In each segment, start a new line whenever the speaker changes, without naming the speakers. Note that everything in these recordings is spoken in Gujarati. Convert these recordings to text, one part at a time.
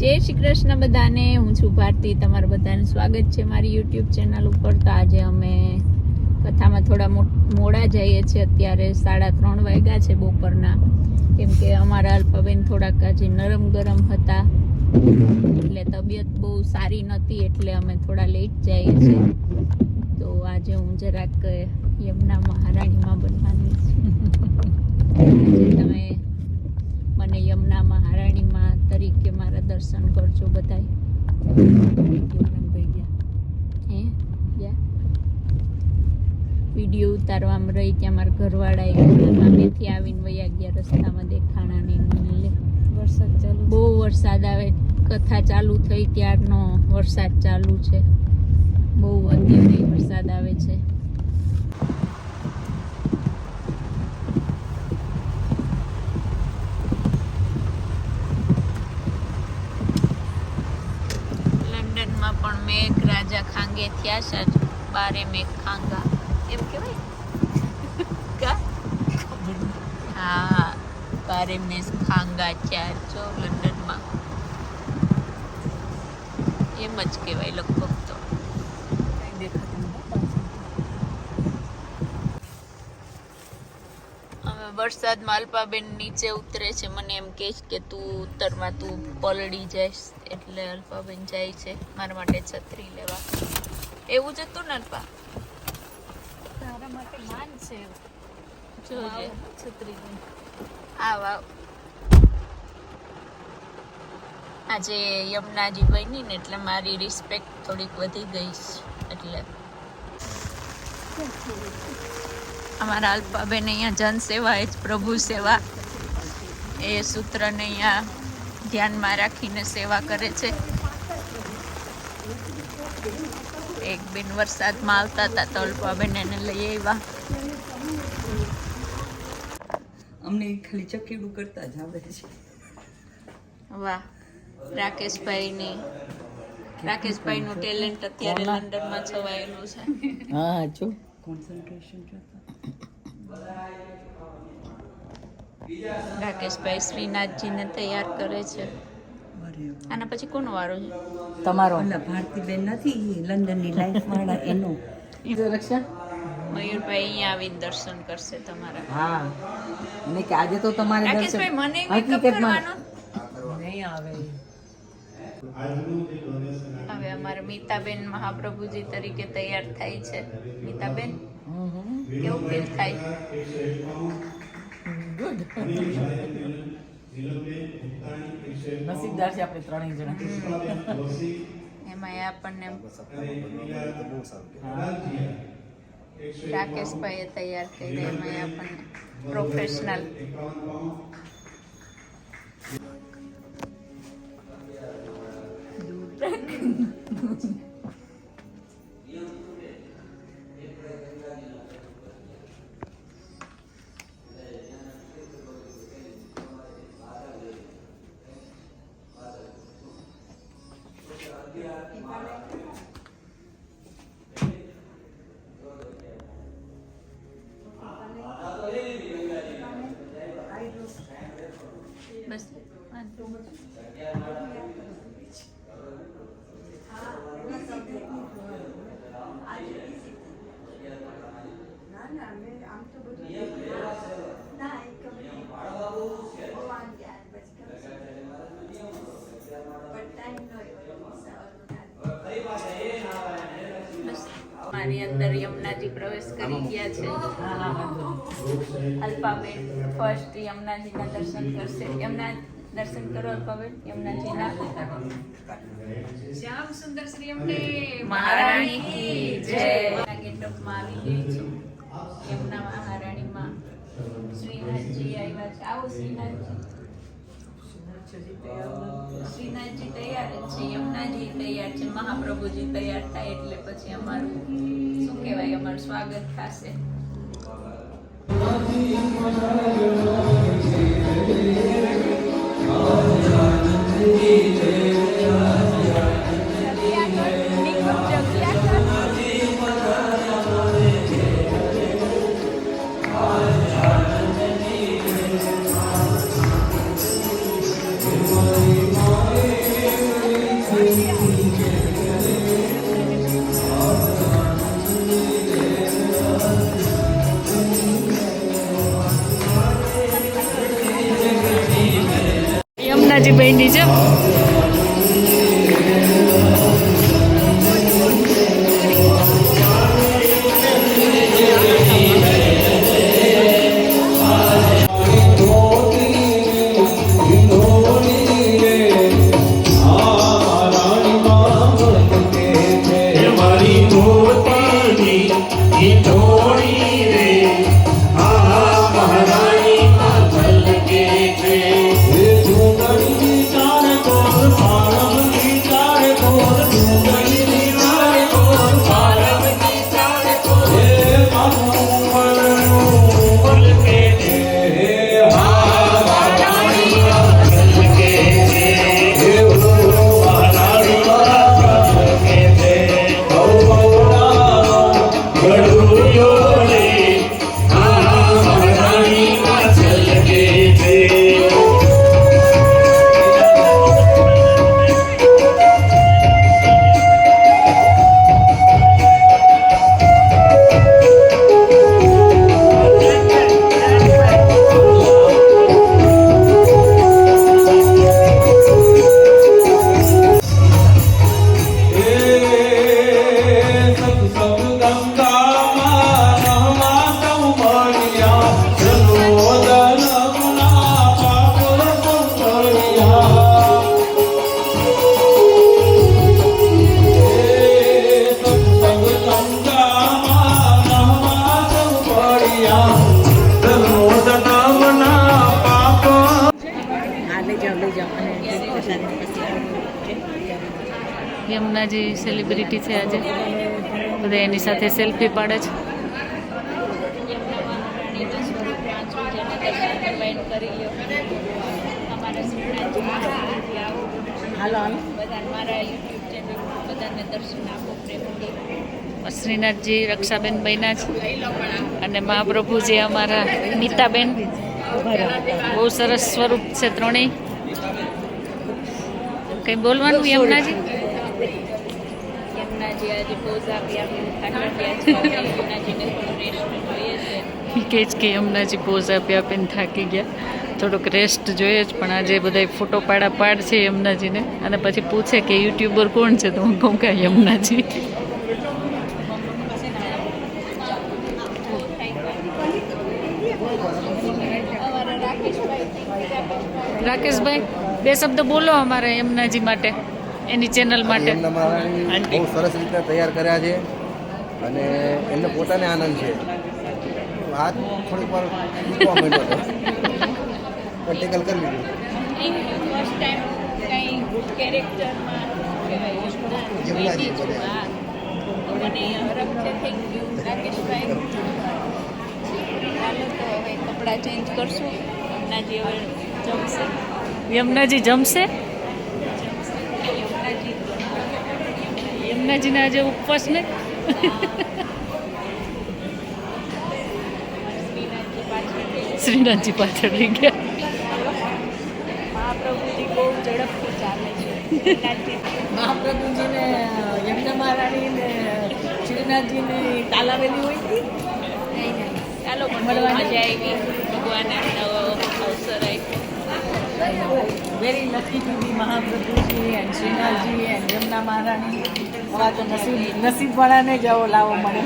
જય શ્રી કૃષ્ણ બધાને. હું છું ભારતી. તમારું બધાને સ્વાગત છે મારી યુટ્યુબ ચેનલ ઉપર. તો આજે અમે કથામાં થોડા મોડા જઈએ છીએ. અત્યારે સાડા ત્રણ વાગ્યા છે બપોરના. કેમ કે અમારા અલ્પાબેન થોડાક આજે નરમ ગરમ હતા. એટલે તબિયત બહુ સારી નહોતી, એટલે અમે થોડા લેટ જઈએ છીએ. તો આજે હું જરાક યમુના મહારાણીમાં બનવાની છું. આજે તમે મને યમુના મહારાણીમાં તરીકે મારા દર્શન કરજો બધાય. હે? ગયા વીડિયો ઉતારવામાં રહી ત્યાં મારા ઘરવાળા ગામેથી આવીને વયા ગયા રસ્તામાં દેખાણા મને લે.
વરસાદ ચાલુ
બહુ વરસાદ આવે. કથા ચાલુ થઈ ત્યારનો વરસાદ ચાલુ છે. બહુ અત્યારે વરસાદ આવે છે લંડનમાં પણ રાજા ખાંગે થયા છે બારે મેં ખાંગા. એમ કહેવાય? હા, બારે મેં ખાંગા થયા છો લંડનમાં. એમ જ કહેવાય લગભગ તો.
કઈ દેખાતું નથી પાછળ.
અમે વરસાદમાં અલ્પાબેન નીચે ઉતરે છે મને એમ કહે છે કે તું ઉત્તરમાં તું પલળી જઈશ એટલે અલ્પાબેન જાય છે મારા માટે છત્રી લેવા. એવું જ હતું ને અલ્પા?
તારા માટે માન છે
જોજે
વાવ, છત્રીનું.
આવ આવ આજે યમુનાજી બની ને એટલે મારી રિસ્પેક્ટ થોડીક વધી ગઈ છે એટલે. અમારા અલ્પાબેન અહીંયા જનસેવા એ જ પ્રભુ સેવા એ સૂત્રને અહીંયા ધ્યાનમાં રાખીને સેવા કરે છે. એક બેન વરસાદમાં આવતા હતા તો અલ્પાબેન એને લઈ આવ્યા.
અમને ખાલી ચકેડું કરતા જ આવે છે.
વાહ રાકેશભાઈની રાકેશભાઈનું ટેલેન્ટ અત્યારે લંડનમાં છવાયેલું છે.
હા જો કોન્સન્ટ્રેશન જોતા
રાકેશભાઈ શ્રીનાથજીને તૈયાર કરે છે. આના પછી કોનો વારો છે?
તમારો.
ભારતીબેન નથી લંડનની લાઈફ વાળા એનો.
રક્ષા.
મયુરભાઈ અહીંયા આવીને દર્શન કરશે તમારા.
હા. અને કે આજે તો તમારે
રાકેશભાઈ મને
હકીકતમાં નહીં આવે.
હવે અમારે મીતાબેન મહાપ્રભુજી તરીકે તૈયાર થાય છે. મીતાબેન? કેવું ફીલ થાય?
નસીબદાર છે આપણે ત્રણેય જણા.
એમાં આપણને રાકેશભાઈએ તૈયાર કરી એમાં આપણને પ્રોફેશનલ બસ મારી અંદર યમુનાજી પ્રવેશ કરી ગયા છે. અલ્પાબેન ફર્સ્ટ યમુનાજીના દર્શન કરશે. યમુના દર્શન કરો અલ્પાબેન યમુનાજીના. શ્યામ સુંદર શ્રી અમને મહારાણી કી જય. ગેટઅપમાં આવી ગઈ છે. યમુના મહારાણીમાં શ્રીનાથજી આવ્યા છે. આવો શ્રીનાથજી. શ્રીનાથજી તૈયાર જ છે, યમુનાજી તૈયાર છે, મહાપ્રભુજી તૈયાર થાય એટલે પછી અમારું, શું કહેવાય, અમારું સ્વાગત થશે
Thank you. Thank you.
Yamunaji celebrity છે આજે, બધા એની સાથે સેલ્ફી પાડે છે. શ્રીનાથજી રક્ષાબેન બહેના છે. અને મહાપ્રભુજી અમારા નીતાબેન. બહુ સરસ સ્વરૂપ છે ત્રણેય. કઈ બોલવાનું યમુનાજી? યમુનાજી આજે પોઝ રેસ્ટ છે કે જ કે યમુનાજી પોઝ આપ્યા આપીને થાકી ગયા. થોડુંક રેસ્ટ જોઈએ જ, પણ આજે બધા ફોટો પાડા પાડ છે યમુનાજીને. અને પછી પૂછે કે યુટ્યુબર કોણ છે? તો હું કહું કે યમુનાજી. રાકેશભાઈ, બે શબ્દ બોલો અમારે યમુનાજી માટે. એની ચેનલ માટે.
બહુ સરસ રીતે તૈયાર કર્યા છે અને એમને પોતાને આનંદ છે. હાથ થોડીક વાર મૂકવા મળ્યો હતો. પણ ટેકલ કરી લીધું.
કપડાં ચેન્જ કરશું. હવે જમશે. યમુનાજી જમશે? યમુનાજીના જે ઉપવાસ ને. શ્રીનાથજી પાછળ રહી ગયા. મહાપ્રભુજી બહુ ઝડપથી ચાલે છે.
મહાપ્રભુજીને યમુના મહારાણી ને શ્રીનાથજીની તાલાવેલી હોય હતી
ચાલો મળવા આવી ભગવાને અવસર. આપ્યો
very lucky to be Mahaprabhuji and Shrinathji and Yamuna Maharani આવા તો નસીબ નસીબવાળાને જ આવો લાવો મળે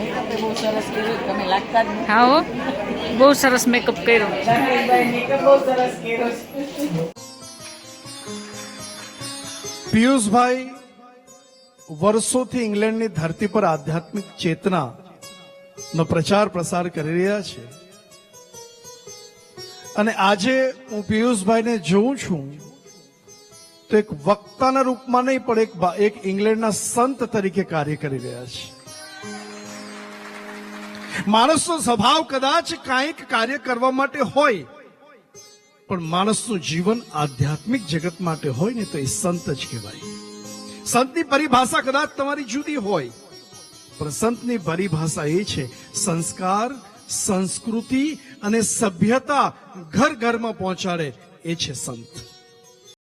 મેકઅપ બહુ સરસ કર્યો તમે લાગતા જ નથી.
હા બહુ સરસ મેકઅપ કર્યો.
રાકેશભાઈ મેકઅપ બહુ સરસ કર્યો
પિયુષભાઈ વર્ષોથી ઇંગ્લેન્ડની ધરતી પર આધ્યાત્મિક ચેતના નો પ્રચાર પ્રસાર કરી રહ્યા છે. અને આજે હું પિયુષભાઈને જોઉં છું, તો એક વક્તાના રૂપમાં નહીં, પણ એક ઇંગ્લેન્ડના સંત તરીકે કાર્ય કરી રહ્યા છે. માણસનો સ્વભાવ કદાચ કાંઈક કાર્ય કરવા માટે હોય, પણ માણસનું જીવન આધ્યાત્મિક જગત માટે હોય ને તો એ સંત જ કહેવાય. સંતની પરિભાષા કદાચ તમારી જુદી હોય, પણ સંતની પરિભાષા એ છે, સંસ્કાર સંસ્કૃતિ અને સભ્યતા ઘર ઘરમાં પહોંચાડે એ છે સંત.